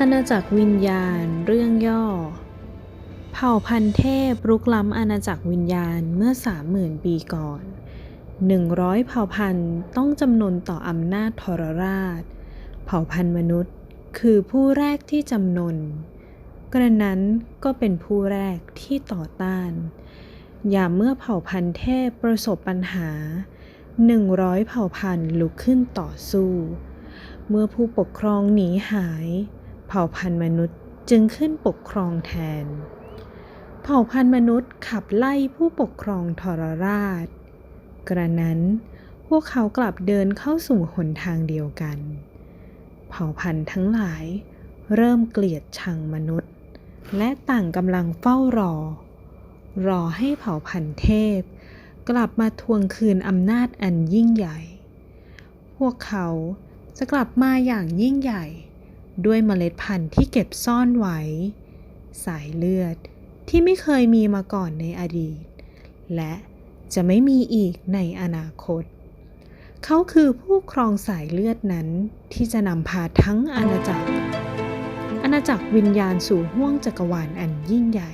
อาณาจักรวิญญาณเรื่องย่อ เผ่าพันธุ์เทพรุกล้ำอาณาจักรวิญญาณเมื่อสามหมื่นปีก่อนหนึ่งร้อยเผ่าพันธุ์ต้องจำนนต่ออำนาจทรราช เผ่าพันธุ์มนุษย์ คือผู้แรกที่จำนน กระนั้นก็เป็นผู้แรกที่ต่อต้าน อย่าเมื่อเผ่าพันธุ์เทพประสบปัญหาหนึ่งร้อยเผ่าพันธุ์ลุกขึ้นต่อสู้ เมื่อผู้ปกครองหนีหาย ผ่าพันธุ์มนุษย์จึงขึ้นปกครองแทน เผ่าพันธุ์มนุษย์ขับไล่ผู้ปกครองทรราช กระนั้นพวกเขากลับเดินเข้าสู่หนทางเดียวกัน เผ่าพันธุ์ทั้งหลายเริ่มเกลียดชังมนุษย์ และต่างกำลังเฝ้ารอ รอให้เผ่าพันธุ์เทพ กลับมาทวงคืนอำนาจอันยิ่งใหญ่ พวกเขาจะกลับมาอย่างยิ่งใหญ่ ด้วยเมล็ดพันธุ์ที่เก็บซ่อนไว้ สายเลือดที่ไม่เคยมีมาก่อนในอดีต และจะไม่มีอีกในอนาคต เขาคือผู้ครองสายเลือดนั้นที่จะนำพาทั้งอาณาจักร อาณาจักรวิญญาณสู่ห้วงจักรวาลอันยิ่งใหญ่